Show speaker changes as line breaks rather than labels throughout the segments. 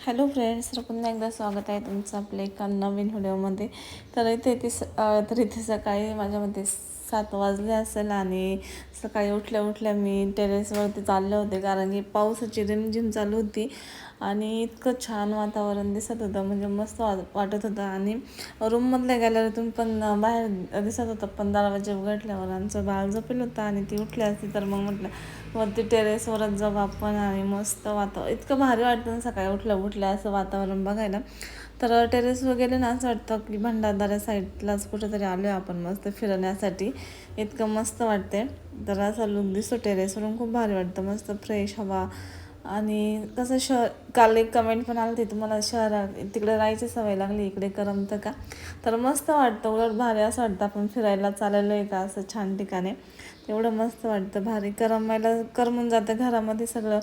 Hello friends तर पुन्हा एकदा स्वागत आहे तुमचं आपल्या एका नवीन व्हिडिओमध्ये. तर इथे ती स तर इथे सकाळी माझ्यामध्ये सात वाजले असेल आणि सकाळी उठल्या उठल्या मी टेरेसवरती चालले होते कारण की पावसाची रिमझिम चालू होती आणि इतकं छान वातावरण दिसत होतं म्हणजे मस्त वाटत होतं. आणि रूममधल्या गॅलरीतून पण बाहेर दिसत होतं पण दरवाजे उघडल्यावर आमचं बाळ झोपेल होतं आणि ती उठली असती तर मग म्हटलं वरती टेरेसवरच जाऊ आपण आणि मस्त वातावरण इतकं भारी वाटतं सकाळी उठल्या उठल्या असं वातावरण बघायला. तर टेरेस वगैरे ना असं वाटतं की भंडारदाऱ्या साईडलाच कुठेतरी आलो आहे आपण मस्त फिरण्यासाठी. इतकं मस्त वाटते तर असा लुक दिसतो टेरेसवरून खूप भारी वाटतं. मस्त फ्रेश हवा. आणि कसं शहर काल एक कमेंट पण आली होती तुम्हाला शहरात तिकडे राहायची सवय लागली. इकडे करमतं का? तर मस्त वाटतं. उलट भारी असं वाटतं. आपण फिरायला चाललेलो आहे का? असं छान ठिकाणी. तेवढं मस्त वाटतं. भारी. करमायला करमून जातं घरामध्ये सगळं.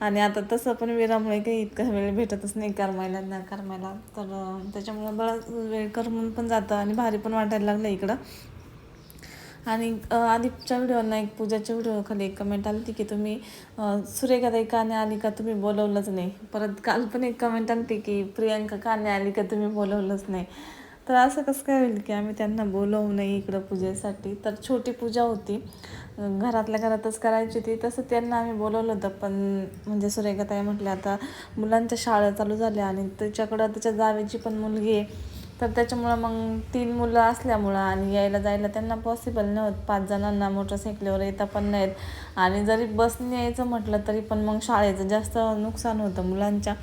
आणि आता तसं पण वेळामुळे काही इतका वेळ भेटतच नाही करमायला ना करमायला. तर त्याच्यामुळं बराच वेळ करमून पण जातं आणि भारी पण वाटायला लागलं इकडं. आणि आधीच्या व्हिडिओना एक पूजाच्या व्हिडिओखाली एक कमेंट आली होती की तुम्ही अ, सुरेखाताई का आली का तुम्ही बोलवलंच नाही. परत काल पण एक कमेंट आली होती की प्रियांका काने आली का तुम्ही बोलवलंच नाही. तर असं कसं काय होईल की आम्ही त्यांना बोलवू नाही इकडं पूजेसाठी? तर छोटी पूजा होती. घरातल्या घरातच करायची होती. तसं त्यांना आम्ही बोलवलं होतं. पण म्हणजे सुरेखाताई म्हटल्या आता मुलांच्या शाळा चालू झाल्या आणि त्याच्याकडं त्याच्या जावेची पण मुलगी आहे. तर त्याच्यामुळं मग तीन मुलं असल्यामुळं आणि यायला जायला त्यांना पॉसिबल नाही होत पाच जणांना मोटरसायकलीवर येता पण नाहीत. आणि जरी बसने यायचं म्हटलं तरी पण मग शाळेचं जास्त नुकसान होतं मुलांच्या.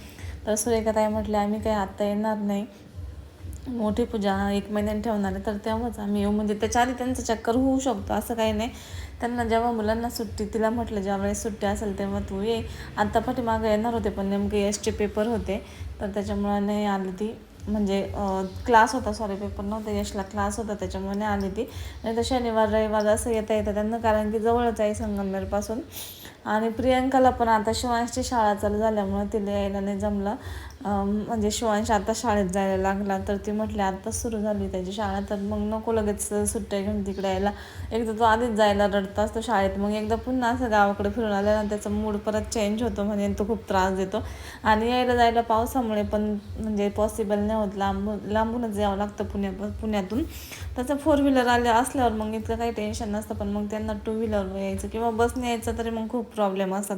तर सुरेखाताई म्हटल्या आम्ही काही आत्ता येणार नाही. मोठी पूजा एक महिन्याने ठेवणार आहे तर तेव्हाच आम्ही येऊ. म्हणजे त्याच्या आधी त्यांचं चक्कर होऊ शकतो असं काही नाही. त्यांना जेव्हा मुलांना सुट्टी तिला म्हटलं ज्यावेळेस सुट्टी असेल तेव्हा तू ये. आत्ता पाठीमागं येणार होते पण नेमके एसचे पेपर होते तर त्याच्यामुळं नाही आली ती. म्हणजे क्लास होता सॉरी पेपर नव्हता यशला क्लास होता त्याच्यामुळे नाही आली ती. नाही तर शनिवार रविवार असं येता येतं त्यांना कारण की जवळच आहे संगमनेरपासून आणि प्रियंकाला पण आता शिवांशची शाळा चालू झाल्यामुळं तिला यायला नाही जमलं. म्हणजे शिवांश आता शाळेत जायला लागला तर ती म्हटली आत्ताच सुरू झाली त्याची शाळा तर मग नको लगेच सुट्ट्या घेऊन तिकडे यायला. एकदा तो आधीच जायला रडत असतो शाळेत मग एकदा पुन्हा असं गावाकडे फिरून आल्यानं त्याचा मूड परत चेंज होतो म्हणजे तो खूप त्रास देतो. आणि यायला जायला पावसामुळे पण म्हणजे पॉसिबल नाही होत लांबून लांबूनच यावं लागतं पुण्या पुण्यातून. त्याचं फोर व्हीलर आले असल्यावर मग इतकं काही टेन्शन नसतं पण मग त्यांना टू व्हीलरवर यायचं किंवा बसने यायचं तरी मग खूप प्रॉब्लेम असतात.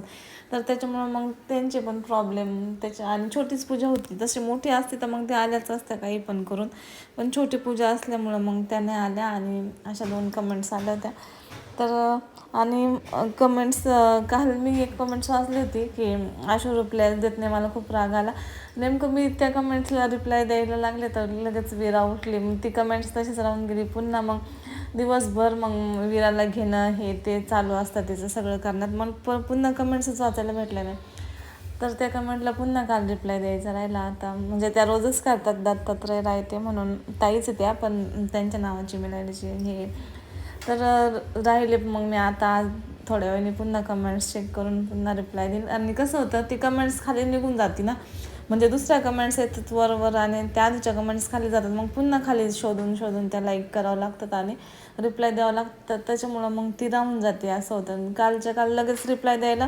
तर त्याच्यामुळं मग त्यांचे पण प्रॉब्लेम त्याच्या आणि छोटीच पूजा होती. तशी मोठी असते तर मग ते आल्याच असत्या काही पण करून. पण छोटी पूजा असल्यामुळं मग त्या नाही आल्या आणि अशा दोन कमेंट्स आल्या होत्या. तर आणि कमेंट्स काल मी एक कमेंट्स वाचली होती की आशू रिप्लाय देत नाही मला खूप राग आला. नेमकं मी त्या कमेंट्सला रिप्लाय द्यायला लागले तर लगेच विरा उठली. मग ती कमेंट्स तशीच राहून गेली. पुन्हा मग दिवसभर मग विराला घेणं हे ते चालू असतं. त्याचं सगळं करण्यात. मग पुन्हा कमेंट्सच वाचायला भेटल्या नाही. तर त्या कमेंटला पुन्हा काल रिप्लाय द्यायचा राहिला. आता म्हणजे त्या रोजच करतात दत्तात्रय रायते म्हणून. ताईच त्या पण त्यांच्या नावाची मिळायची हे. तर राहिले मग मी आता आज थोड्या वेळाने पुन्हा कमेंट्स चेक करून पुन्हा रिप्लाय देईल आणि कसं होतं ती कमेंट्स खाली निघून जाते ना. म्हणजे दुसऱ्या कमेंट्स येतात वरवर आणि त्या आधीच्या कमेंट्स खाली जातात. मग पुन्हा खाली शोधून शोधून त्या लाईक करावं लागतात आणि रिप्लाय द्यावं लागतं त्याच्यामुळं मग ती राहून जाते असं होतं. आणि कालच्या काल लगेच रिप्लाय द्यायला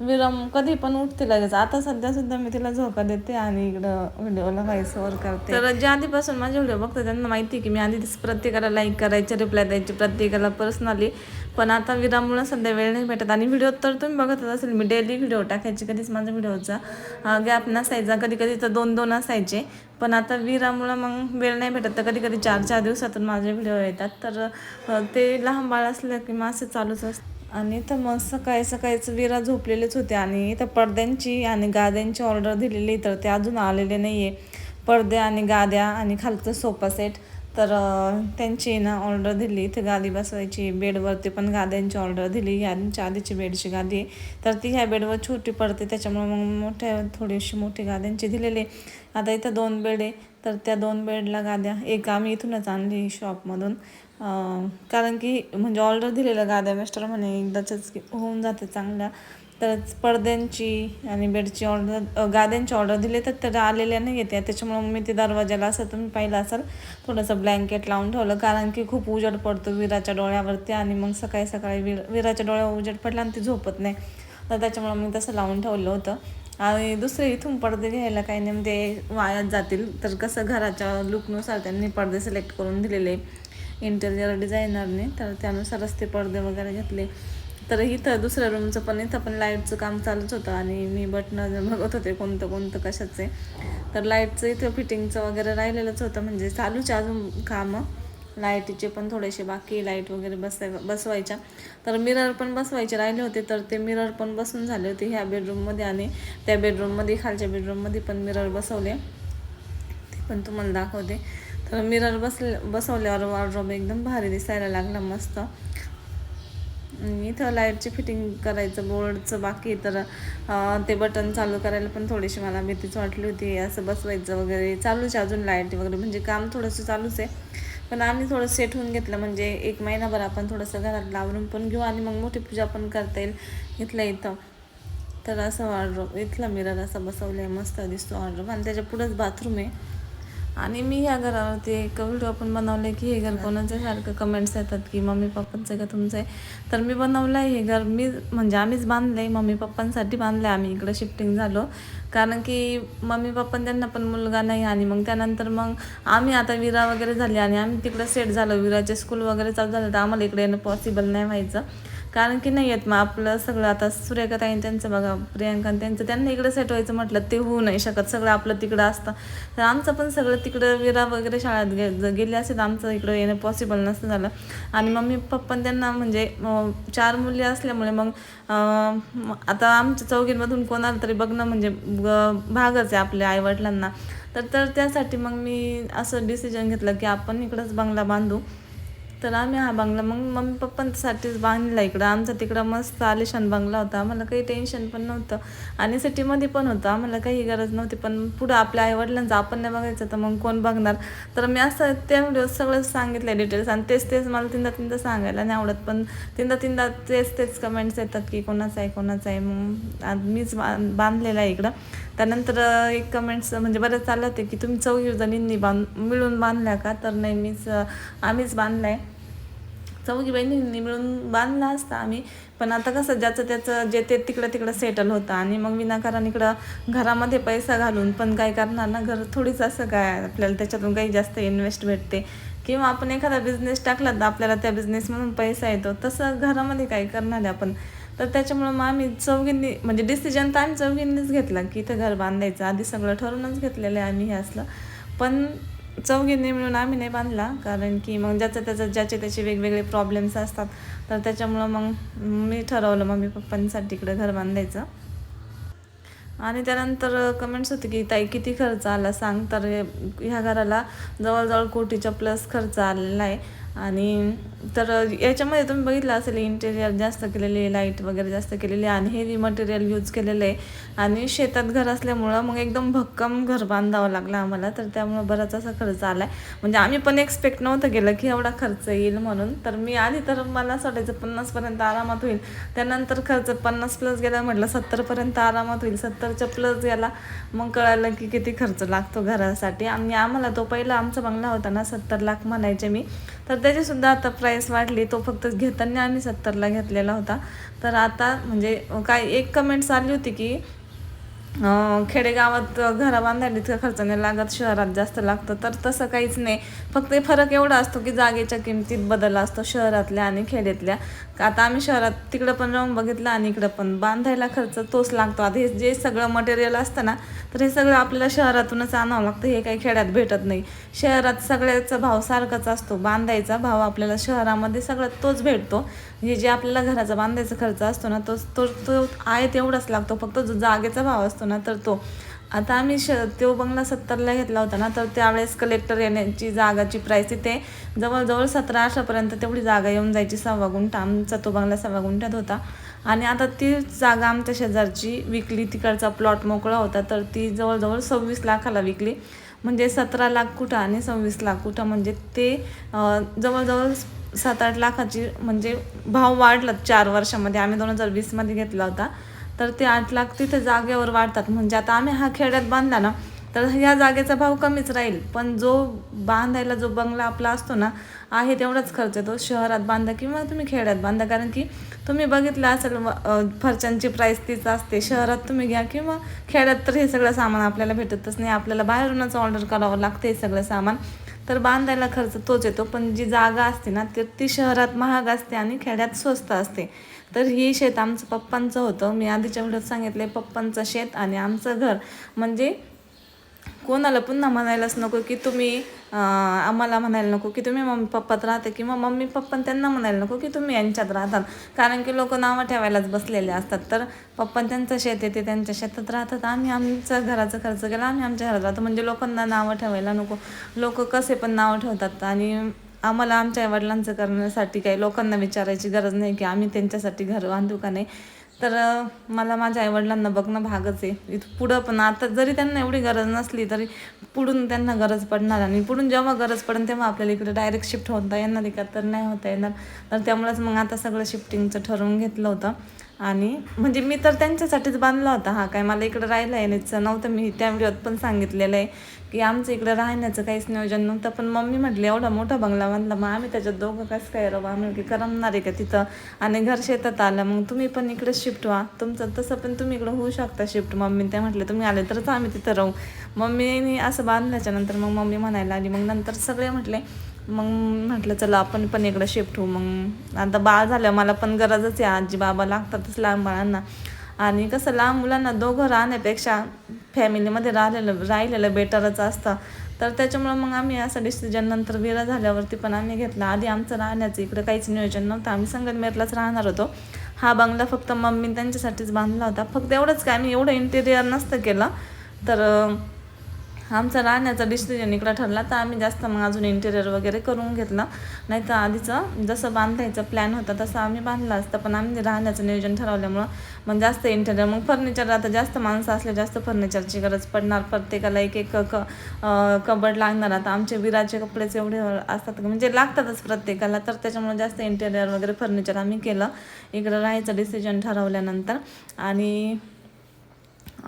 विरम कधी पण उठते लगेच. आता सध्या सुद्धा मी तिला झोका देते आणि इकडं व्हिडिओला व्हॉइस ओव्हर करते. तर जे आधीपासून माझे व्हिडिओ बघतात त्यांना माहिती आहे की मी आधी प्रत्येकाला लाईक करायचे रिप्लाय द्यायचे प्रत्येकाला पर्सनली पण आता विरामुळं सध्या वेळ नाही भेटत आणि व्हिडिओ तर तुम्ही बघतच असेल मी डेली व्हिडिओ टाकायची कधीच माझ्या व्हिडिओचा गॅप नसायचा. कधी कधी तर दोन दोन असायचे. पण आता विरामुळं मग वेळ नाही भेटत. तर कधी कधी चार चार दिवसातून माझे व्हिडिओ येतात. तर ते लहान बाळ असलं की मग असे चालूच असतं. आणि इथं मग सकाळी सकाळीच विरा झोपलेलेच होते आणि इथं पडद्यांची आणि गाद्यांची ऑर्डर दिलेली तर ते अजून आलेले नाही आहे पडदे आणि गाद्या आणि खालचं सोफा सेट. तर त्यांची ना ऑर्डर दिली. इथे गादी बसवायची बेडवरती पण गाद्यांची ऑर्डर दिली. यांच्या आधीची बेडची गादी आहे. तर ती ह्या बेडवर छोटी पडते. त्याच्यामुळे मग मोठ्या थोडीशी मोठी गाद्यांची दिलेली आहे. आता इथं दोन बेड आहे. तर त्या दोन बेडला गाद्या. एक आम्ही इथूनच आणली शॉपमधून. कारण की म्हणजे ऑर्डर दिलेलं गाद्या मिस्टर म्हणे एकदाच होऊन जाते चांगल्या. तर पडद्यांची आणि बेडची ऑर्डर गाद्यांची ऑर्डर दिली तर त्या आलेल्या नाही येते त्याच्यामुळे मी ते दरवाजाला असं तुम्ही पाहिलं असाल थोडंसं ब्लँकेट लावून ठेवलं. कारण की खूप उजेड पडतो विराच्या डोळ्यावरती आणि मग सकाळी सकाळी विर विराच्या डोळ्यावर उजेड पडला आणि ती झोपत नाही. तर त्याच्यामुळे मी तसं लावून ठेवलं होतं. आणि दुसरे इथून पडदे घ्यायला काही नाही ते वायात जातील. तर कसं घराच्या लुकनुसार त्यांनी पडदे सिलेक्ट करून दिलेले. इंटेरियर डिझायनरने तर त्यानुसारच ते पडदे वगैरे घेतले. तर इथं दुसऱ्या रूमचं पण इथं पण लाईटचं काम चालूच होतं आणि मी बटणं बघत होते कोणतं कोणतं कशाचं. आहे तर लाईटचं इथं फिटिंगचं वगैरे राहिलेलंच होतं म्हणजे चालूच अजून कामं. लाईटीचे पण थोडेसे बाकी लाइट वगैरे बसाय बसवायच्या. तर मिरर पण बसवायचे राहिले होते तर ते मिरर पण बसून झाले होते ह्या बेडरूममध्ये आणि त्या बेडरूममध्ये खालच्या बेडरूममध्ये पण मिरर बसवले. ते पण तुम्हाला दाखवते. तर मिरर बसले बसवल्यावर वॉर्ड्रॉप एकदम भारी दिसायला लागला मस्त. इथं लाईटची फिटिंग करायचं बोर्डचं बाकी तर ते बटन चालू करायला पण थोडीशी मला भीतीच वाटली होती. असं बसवायचं वगैरे चालूच आहे अजून लाइट वगैरे म्हणजे काम थोडंसं चालूच आहे. पण आम्ही थोडं सेट होऊन घेतलं. म्हणजे एक महिनाभर आपण थोडंसं घरात लावून पण घेऊ आणि मग मोठी पूजा पण करता येईल. इथल्या इथं. तर असं ऑर्डर इथला मिरर असा बसवला आहे मस्त दिसतो ऑर्डर आणि त्याच्या पुढंच बाथरूम आहे. आणि मी ह्या घरावरती एक व्हिडिओ पण बनवले की हे घर कोणाचं सारखं कमेंट्स येतात की मम्मी पप्पांचं आहे का तुमचं आहे? तर मी बनवलं आहे हे घर. मी म्हणजे आम्हीच बांधलं आहे मम्मी पप्पांसाठी बांधलं आहे आम्ही इकडं शिफ्टिंग झालो. कारण की मम्मी पप्पा त्यांना पण मुलगा नाही आणि मग त्यानंतर मग आम्ही आता विरा वगैरे झाली आणि आम्ही तिकडं सेट झालो. विराचे स्कूल वगैरे चालू झालं तर आम्हाला इकडे येणं पॉसिबल नाही व्हायचं. कारण की नाही येत मग आपलं सगळं आता सूर्यकताईन त्यांचं बघा प्रियांका त्यांचं त्यांना इकडे सेट व्हायचं म्हटलं ते होऊ नाही शकत. सगळं आपलं तिकडं असतं. तर आमचं पण सगळं तिकडं विरा वगैरे शाळेत गे ज- गेले असेल तर आमचं इकडं येणं पॉसिबल नसतं झालं. आणि मम्मी पप्पा त्यांना म्हणजे चार मुली असल्यामुळे मग आता आमच्या चौघींमधून कोणाला तरी बघणं म्हणजे भागच आहे आपल्या आईवडिलांना. तर तर त्यासाठी मग मी असं डिसिजन घेतलं की आपण इकडंच बंगला बांधू. तर आम्ही हा बंगला मग मम्मी पप्पांसाठीच बांधला इकडं. आमचा तिकडं मस्त आलिशान बंगला होता. आम्हाला काही टेन्शन पण नव्हतं. आणि सिटीमध्ये पण होतं. आम्हाला काही गरज नव्हती. पण पुढं आपल्या आईवडिलांचं आपण नाही बघायचं तर मग कोण बघणार? तर मी असं त्या व्हिडिओ सगळं सांगितलं डिटेल्स आणि तेच तेच मला तीनदा तीनदा सांगायला नाही आवडत. पण तीनदा तीनदा तेच तेच कमेंट्स येतात की कोणाचं आहे कोणाचं आहे. मग मीच बां बांधलेला आहे इकडं. त्यानंतर एक कमेंट्स म्हणजे बरेच चाललं होते की तुम्ही चौघी जणींनी बांध मिळून बांधल्या का? तर नाही मीच आम्हीच बांधला आहे चौघी बहिणींनी मिळून बांधला असता आम्ही. पण आता कसं ज्याचं त्याचं जे ते तिकडं तिकडं सेटल होतं. आणि मग विनाकारण इकडं घरामध्ये पैसा घालून पण काय करणार ना घर थोडीच असं काय आपल्याला त्याच्यातून काही जास्त इन्व्हेस्ट भेटते. किंवा आपण एखादा बिझनेस टाकला तर आपल्याला त्या बिझनेसमधून पैसा येतो. तसं घरामध्ये काय करणार आहे आपण? तर त्याच्यामुळं मग आम्ही चौघींनी म्हणजे डिसिजन तर आम्ही चौघींनीच घेतला की इथं घर बांधायचं. आधी सगळं ठरूनच घेतलेलं आहे आम्ही हे असलं. पण चौघींनी मिळून आम्ही नाही बांधला कारण की मग ज्याचं त्याचं ज्याचे त्याचे वेगवेगळे प्रॉब्लेम्स असतात. तर त्याच्यामुळं मग मी ठरवलं मम्मी पप्पांसाठी इकडं घर बांधायचं. आणि त्यानंतर कमेंट्स होते की ताई किती खर्च आला? सांग. तर ह्या घराला जवळजवळ कोटीच्या प्लस खर्च आलेला आहे. आणि तर याच्यामध्ये तुम्ही बघितलं असेल इंटेरियर जास्त केलेले लाइट वगैरे जास्त केलेली आणि हेवी मटेरियल यूज केलेलं आहे. आणि शेतात घर असल्यामुळं मग एकदम भक्कम घर बांधावं लागलं आम्हाला. तर त्यामुळं बराच असा खर्च आला आहे म्हणजे आम्ही पण एक्सपेक्ट नव्हतं केलं की एवढा खर्च येईल म्हणून. तर मी आधी तर मला असं वाटायचं पन्नासपर्यंत आरामात होईल. त्यानंतर खर्च पन्नास प्लस गेला म्हटलं सत्तरपर्यंत आरामात होईल. सत्तरच्या प्लस गेला. मग कळालं की किती खर्च लागतो घरासाठी. आणि आम्हाला तो पहिला आमचा बंगला होता ना सत्तर लाख म्हणायचे मी. तर त्याचीसुद्धा आता प्राईस वाढली तो फक्त घेताना आम्ही सत्तरला घेतलेला होता. तर आता म्हणजे काय एक कमेंट्स आली होती की खेडेगावात घरं बांधायला इतका खर्च नाही लागत शहरात जास्त लागतं तर तसं काहीच नाही. फक्त फरक एवढा असतो की जागेच्या किमतीत बदल असतो शहरातल्या आणि खेड्यातल्या का आता आम्ही शहरात तिकडं पण राहून बघितलं आणि इकडं पण. बांधायला खर्च तोच लागतो. आता हे जे सगळं मटेरियल असतं ना तर हे सगळं आपल्याला शहरातूनच आणावं लागतं. हे काही खेड्यात भेटत नाही. शहरात सगळ्याचा भाव सारखाच असतो. बांधायचा भाव आपल्याला शहरामध्ये सगळ्यात तोच भेटतो. हे जे आपल्याला घराचा बांधायचा खर्च असतो ना तो तो तो आहे तेवढाच लागतो. फक्त जो जागेचा भाव असतो ना तर तो. आता आम्ही श तो बंगला सत्तरला घेतला होता ना तर त्यावेळेस कलेक्टर येण्याची जागाची प्राईस तिथे जवळजवळ सतरा अशापर्यंत तेवढी जागा येऊन जायची सव्वा गुंठा. आमचा तो बंगला सव्वा गुंठ्यात होता. आणि आता ती जागा आमच्या शेजारची विकली तिकडचा प्लॉट मोकळा होता तर ती जवळजवळ सव्वीस लाखाला विकली. म्हणजे सतरा लाख कुठं आणि सव्वीस लाख कुठं म्हणजे ते जवळजवळ सात आठ लाखाची म्हणजे भाव वाढला चार वर्षामध्ये. आम्ही दोन हजार वीसमध्ये घेतला होता. तर ते आठ लाख तिथे जागेवर वाढतात. म्हणजे आता आम्ही हा खेड्यात बांधला ना तर ह्या जागेचा भाव कमीच राहील. पण जो बांधायला जो बंगला आपला असतो ना आहे तेवढाच खर्च येतो. शहरात बांधा किंवा तुम्ही खेड्यात बांधा. कारण की तुम्ही बघितलं असेल फरच्यांची प्राईस तीच असते. शहरात तुम्ही घ्या किंवा खेड्यात तर हे सगळं सामान आपल्याला भेटतच नाही. आपल्याला बाहेरूनच ऑर्डर करावं लागतं हे सगळं सामान. तर बांधायला खर्च तोच येतो पण जी जागा असते ना तर ती शहरात महाग असते आणि खेड्यात स्वस्त असते. तर ही शेत आमचं पप्पांचं होतं. मी आधीच्या व्हिडिओत सांगितले पप्पांचं शेत आणि आमचं घर. म्हणजे कोणाला पुन्हा म्हणायलाच नको की तुम्ही आम्हाला म्हणायला नको की तुम्ही मम्मी पप्पात राहते किंवा मम्मी पप्पा त्यांना म्हणायला नको की तुम्ही यांच्यात राहतात. कारण की लोक नावं ठेवायलाच बसलेले असतात. तर पप्पा त्यांचं शेत येते त्यांच्या शेतात राहतात. आम्ही आमचं घराचा खर्च केला आम्ही आमच्या घरात राहतो. म्हणजे लोकांना नावं ठेवायला नको. लोक कसे पण नावं ठेवतात. आणि आम्हाला आमच्या वडिलांचं करण्यासाठी काही लोकांना विचारायची गरज नाही की आम्ही त्यांच्यासाठी घर बांधू का नाही. तर मला माझ्या आईवडिलांना बघणं भागच आहे. इथं पुढं पण आता जरी त्यांना एवढी गरज नसली तरी पुढून त्यांना गरज पडणार आणि पुढून जेव्हा गरज पडेल तेव्हा आपल्याला इकडे डायरेक्ट शिफ्ट होता येणार का? तर नाही होता येणार. तर त्यामुळेच मग आता सगळं शिफ्टिंगचं ठरवून घेतलं होतं. आणि म्हणजे मी तर त्यांच्यासाठीच बांधला होता. हा काय मला इकडं राहायला येण्याचं नव्हतं. मी त्या व्हिडिओत पण सांगितलेलं आहे की आमचं इकडं राहण्याचं काहीच नियोजन नव्हतं. पण मम्मी म्हटली एवढा मोठा बंगला बांधला मग आम्ही त्याच्यात दोघं कसं काय राहू? आम्ही की करमणार आहे का तिथं? आणि घर शेतात आलं. मग तुम्ही पण इकडे शिफ्ट व्हा. तुमचं तसं पण तुम्ही इकडं होऊ शकता शिफ्ट. मम्मी ते म्हटले तुम्ही आले तरच आम्ही तिथं राहू. मम्मीने असं बांधल्याच्या नंतर मग मम्मी म्हणायला आली मग नंतर सगळे म्हटले मग म्हटलं चला आपण पण इकडं शिफ्ट होऊ. मग आता बाळ झालं मला पण गरजच आहे आजी बाबा लागतातच लहान बाळांना. आणि कसं लहान मुलांना दोघं राहण्यापेक्षा फॅमिलीमध्ये राहिलेलं राहिलेलं बेटरच असतं. तर त्याच्यामुळं मग आम्ही असं डिसिजन नंतर विरा झाल्यावरती पण आम्ही घेतला. आधी आमचं राहण्याचं इकडं काहीच नियोजन नव्हतं. आम्ही संगमनेरलाच राहणार होतो. हा बंगला फक्त मम्मी त्यांच्यासाठीच बांधला होता. फक्त एवढंच काय आम्ही एवढं इंटेरियर नसतं केलं. तर आमचा राहण्याचा डिसिजन इकडं ठरला तर आम्ही जास्त मग अजून इंटेरियर वगैरे करून घेतलं. नाही तर आधीचं जसं बांधायचं प्लॅन होता तसं आम्ही बांधलं असतं. पण आम्ही राहण्याचं नियोजन ठरवल्यामुळं मग जास्त इंटेरियर मग फर्निचर आता जास्त माणसं असले जास्त फर्निचरची गरज पडणार. प्रत्येकाला एक एक क कबड लागणार. आता आमचे विराचे कपडेच एवढे असतात म्हणजे लागतातच प्रत्येकाला तर त्याच्यामुळे जास्त इंटेरियर वगैरे फर्निचर आम्ही केलं. इकडं राहायचं डिसिजन ठरवल्यानंतर. आणि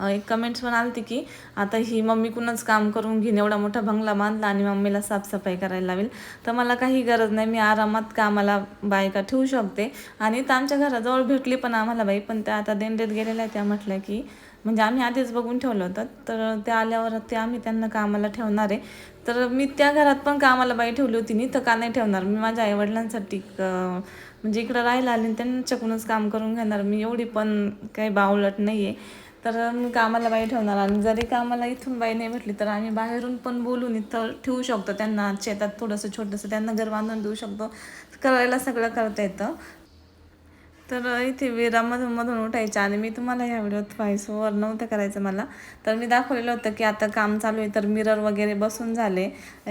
एक कमेंट्स पण आलती की आता ही मम्मीकडूनच काम करून घेईन? एवढा मोठा बंगला बांधला आणि मम्मीला साफसफाई करायला लावेल. तर मला काही गरज नाही मी आरामात कामाला बायका ठेवू शकते. आणि तर आमच्या घराजवळ भेटली पण आम्हाला बाई पण त्या आता देंडेत गेलेल्या त्या म्हटल्या की म्हणजे आम्ही आधीच बघून ठेवलं होतं. तर त्या आल्यावर ते आम्ही त्यांना कामाला ठेवणार आहे. तर मी त्या घरात पण कामाला बाई ठेवली होती नी तर का नाही ठेवणार? मी माझ्या आईवडिलांसाठी क- म्हणजे इकडं राहायला आले आणि त्यांच्याकडूनच काम करून घेणार. मी एवढी पण काही बावलट नाही आहे तर मी कामाला बाई ठेवणार आणि जरी कामाला इथून बाई नाही भेटली तर आम्ही बाहेरून पण बोलून इथं ठेवू शकतो. त्यांना शेतात थोडंसं छोटंसं त्यांना घर बांधून देऊ शकतो. करायला सगळं करता येतं. तर इथे विरामधून मधून उठायचं आणि मी तुम्हाला ह्या व्हिडिओत व्हॉइसवर नव्हतं करायचं मला. तर मी दाखवलेलं होतं की आता काम चालू आहे तर मिरर वगैरे बसून झाले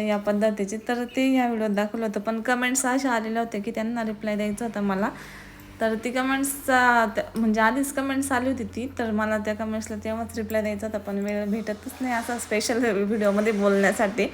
या पद्धतीचे. तर ते ह्या व्हिडिओत दाखवलं होतं पण कमेंट्स अशा आलेल्या होत्या की त्यांना रिप्लाय द्यायचा होता मला. तर ती कमेंट्सचा म्हणजे आधीच कमेंट्स आली होती ती तर मला त्या कमेंट्सला तेव्हाच रिप्लाय द्यायचा होता पण वेळ भेटतच नाही असा स्पेशल व्हिडिओमध्ये बोलण्यासाठी.